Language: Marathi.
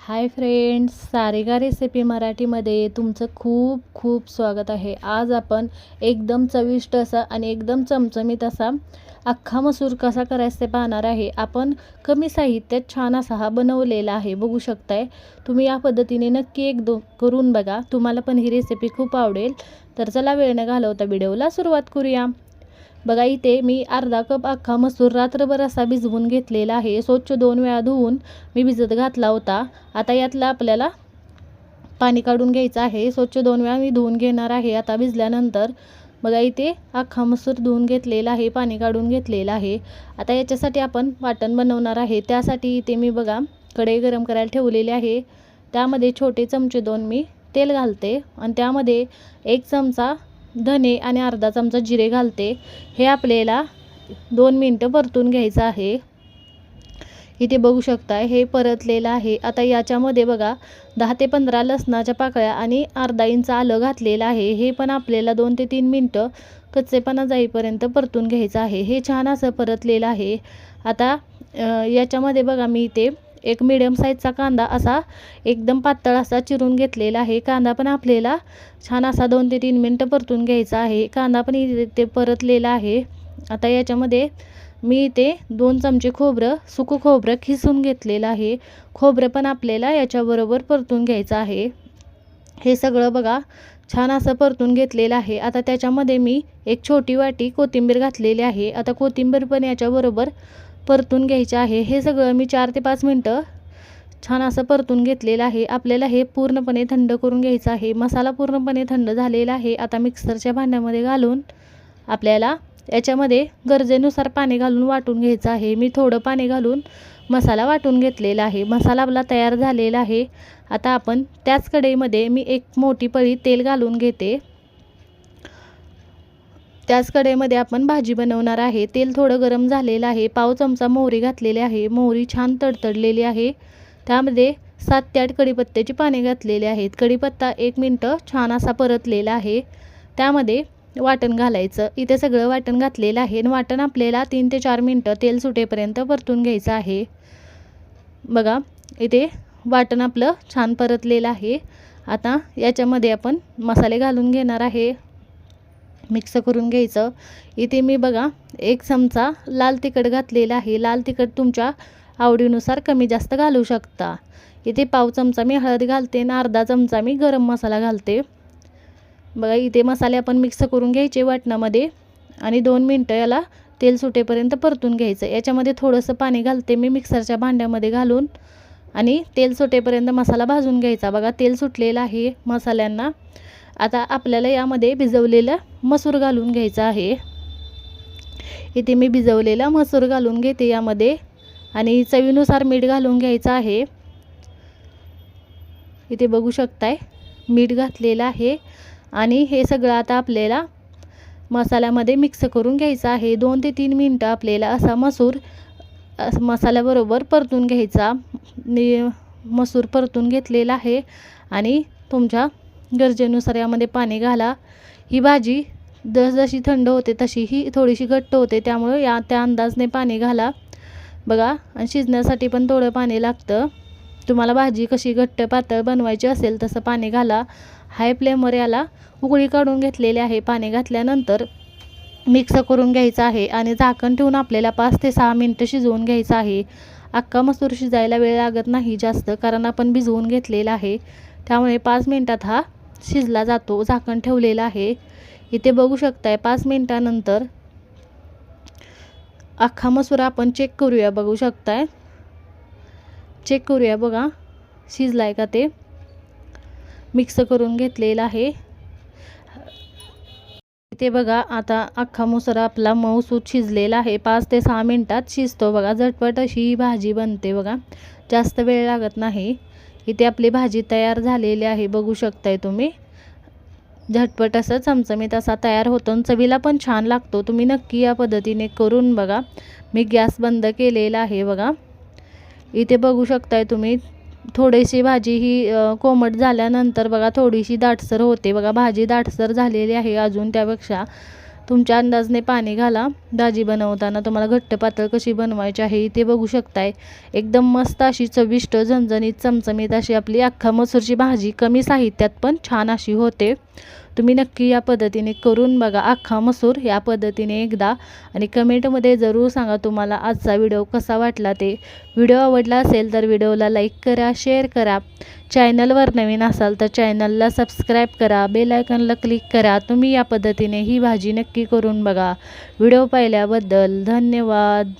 हाय फ्रेंड्स सारेगा रेसिपी मराठीमध्ये तुमचं खूप खूप स्वागत आहे. आज आपण एकदम चविष्ट असा आणि एकदम चमचमीत असा अख्खा मसूर कसा करायचा ते पाहणार आहे. आपण कमी साहित्यात छान असा हा बनवलेला आहे. बघू शकताय तुम्ही या पद्धतीने नक्की एक दो करून बघा. तुम्हाला पण ही रेसिपी खूप आवडेल. तर चला वेळ न घालवता व्हिडिओला सुरुवात करूया. बघा इथे मी अर्धा कप अख्खा मसूर रात्रभर असा भिजवून घेतलेला आहे. स्वच्छ दोन वेळा धुवून मी भिजत घातला होता. आता यातला आपल्याला पाणी काढून घ्यायचं आहे. स्वच्छ दोन वेळा मी धुवून घेणार आहे. आता भिजल्यानंतर बघा इथे अख्खा मसूर धुवून घेतलेला आहे. पाणी काढून घेतलेलं आहे. आता याच्यासाठी आपण वाटण बनवणार आहे. त्यासाठी इथे मी बघा कढई गरम करायला ठेवलेली आहे. त्यामध्ये छोटे चमचे दोन मी तेल घालते. आणि त्यामध्ये एक चमचा धने आणि अर्धा चमचा जिरे घालते. हे आपल्याला दोन मिनटं परतून घ्यायचं आहे. इथे बघू शकता हे परतलेलं आहे. आता याच्यामध्ये बघा दहा ते पंधरा लसणाच्या पाकळ्या आणि अर्धा इंच आलं घातलेलं आहे. हे पण आपल्याला दोन ते तीन मिनटं कच्चेपणा जाईपर्यंत परतून घ्यायचं आहे. हे छान असं परतलेलं आहे. आता याच्यामध्ये बघा मी इथे एक मिडियम साईजचा कांदा असा एकदम पातळ असा चिरून घेतलेला आहे. कांदा पण आपल्याला छान असा दोन ते तीन मिनटं परतून घ्यायचा आहे. कांदा पण इथे परतलेला आहे. आता याच्यामध्ये मी इथे दोन चमचे खोबरं सुकं खोबरं खिसून घेतलेलं आहे. खोबरं पण आपल्याला याच्याबरोबर परतून घ्यायचं आहे. हे सगळं बघा छान असं परतून घेतलेलं आहे. आता त्याच्यामध्ये मी एक छोटी वाटी कोथिंबीर घातलेली आहे. आता कोथिंबीर पण याच्याबरोबर परतून घ्यायचे आहे. हे सगळं मी चार ते पाच मिनटं छान असं परतून घेतलेलं आहे. आपल्याला हे पूर्णपणे थंड करून घ्यायचं आहे. मसाला पूर्णपणे थंड झालेला आहे. आता मिक्सरच्या भांड्यामध्ये घालून आपल्याला याच्यामध्ये गरजेनुसार पाणी घालून वाटून घ्यायचं आहे. मी थोडं पाणी घालून मसाला वाटून घेतलेला आहे. मसाला आपला तयार झालेला आहे. आता आपण त्याच कढईमध्ये मी एक मोठी पळी तेल घालून घेते. त्याच कडेमध्ये आपण भाजी बनवणार आहे. तेल थोडं गरम झालेलं आहे. पाव चमचा मोहरी घातलेली आहे. मोहरी छान तडतडलेली आहे. त्यामध्ये सात ते आठ कढीपत्त्याची पाने घातलेली आहेत. कढीपत्ता एक मिनटं छान असा परतलेला आहे. त्यामध्ये वाटण घालायचं. इथे सगळं वाटण घातलेलं आहे. आणि वाटण आपल्याला तीन ते चार मिनटं तेल सुटेपर्यंत परतून घ्यायचं आहे. बघा इथे वाटण आपलं छान परतलेलं आहे. आता याच्यामध्ये आपण मसाले घालून घेणार आहे. मिक्स करून घ्यायचं. इथे मी बघा एक चमचा लाल तिखट घातलेला आहे. लाल तिखट तुमच्या आवडीनुसार कमी जास्त घालू शकता. इथे पाव चमचा मी हळद घालते आणि अर्धा चमचा मी गरम मसाला घालते. बघा इथे मसाले आपण मिक्स करून घ्यायचे वाटणामध्ये आणि दोन मिनटं याला तेल सुटेपर्यंत परतून घ्यायचं. याच्यामध्ये थोडंसं पाणी घालते मी मिक्सरच्या भांड्यामध्ये घालून आणि तेल सुटेपर्यंत मसाला भाजून घ्यायचा. बघा तेल सुटलेलं आहे मसाल्यांना. आता आपल्याला यामध्ये भिजवलेलं मसूर घालून घ्यायचं आहे. इथे मी भिजवलेला मसूर घालून घेते यामध्ये आणि चवीनुसार मीठ घालून घ्यायचं आहे. इथे बघू शकताय मीठ घातलेलं आहे आणि हे सगळं आता आपल्याला मसाल्यामध्ये मिक्स करून घ्यायचं आहे. दोन ते तीन मिनटं आपल्याला असा मसूर मसाल्याबरोबर परतून घ्यायचा. मी मसूर परतून घेतलेला आहे आणि तुमच्या गरजेनुसार यामध्ये पाणी घाला. ही भाजी जसजशी थंड होते तशी ही थोडीशी घट्ट होते त्यामुळं या त्या अंदाजने पाणी घाला. बघा आणि शिजण्यासाठी पण थोडं पाणी लागतं. तुम्हाला भाजी कशी घट्ट पातळ बनवायची असेल तसं पाणी घाला. हाय फ्लेमवर याला उकळी काढून घेतलेली आहे. पाणी घातल्यानंतर मिक्स करून घ्यायचं आहे आणि झाकण ठेवून आपल्याला पाच ते सहा मिनटं शिजवून घ्यायचं आहे. अख्खा मसूर शिजायला वेळ लागत नाही जास्त कारण आपण भिजवून घेतलेला आहे. त्यामुळे पाच मिनटात हा शिजला जातो झाकण ठेवलेलं आहे. इथे बघू शकताय पाच मिनटानंतर अख्खा मसूर आपण चेक करूया बघू शकताय. चेक करूया बघा शिजलाय का ते. मिक्स करून घेतलेलं आहे. इथे बघा आता अख्खा मसूर आपला मऊसूत शिजलेला आहे. पाच ते सहा मिनटात शिजतो बघा झटपट अशी ही भाजी बनते बघा. जास्त वेळ लागत नाही. इथे आपली भाजी तयार झालेली आहे बघू शकताय तुम्ही. झटपट असं चमचमीत असा तयार होतो आणि चवीला पण छान लागतो. तुम्ही नक्की या पद्धतीने करून बघा. मी गॅस बंद केलेला आहे बघा. इथे बघू शकताय तुम्ही थोडीशी भाजी ही कोमट झाल्यानंतर बघा थोडीशी दाटसर होते बघा. भाजी दाटसर झालेली आहे अजून त्यापेक्षा. तुमच्या अंदाजने पाणी घाला. भाजी बनवताना तुम्हाला घट्ट पातळ कशी बनवायची आहे ते बघू शकताय. एकदम मस्त अशी चविष्ट झणझणीत चमचमीत अशी आपली अख्खा मसूरची भाजी कमी साहित्यात पण छान अशी होते. तुम्ही नक्की या पद्धतीने करून बघा. अख्खा मसूर या पद्धतीने एकदा आणि कमेंटमध्ये जरूर सांगा तुम्हाला आजचा व्हिडिओ कसा वाटला ते. व्हिडिओ आवडला असेल तर व्हिडिओला लाईक करा शेअर करा. चॅनलवर नवीन असाल तर चॅनलला सबस्क्राईब करा बेलायकनला क्लिक करा. तुम्ही या पद्धतीने ही भाजी नक्की करून बघा. व्हिडिओ पाहिल्याबद्दल धन्यवाद.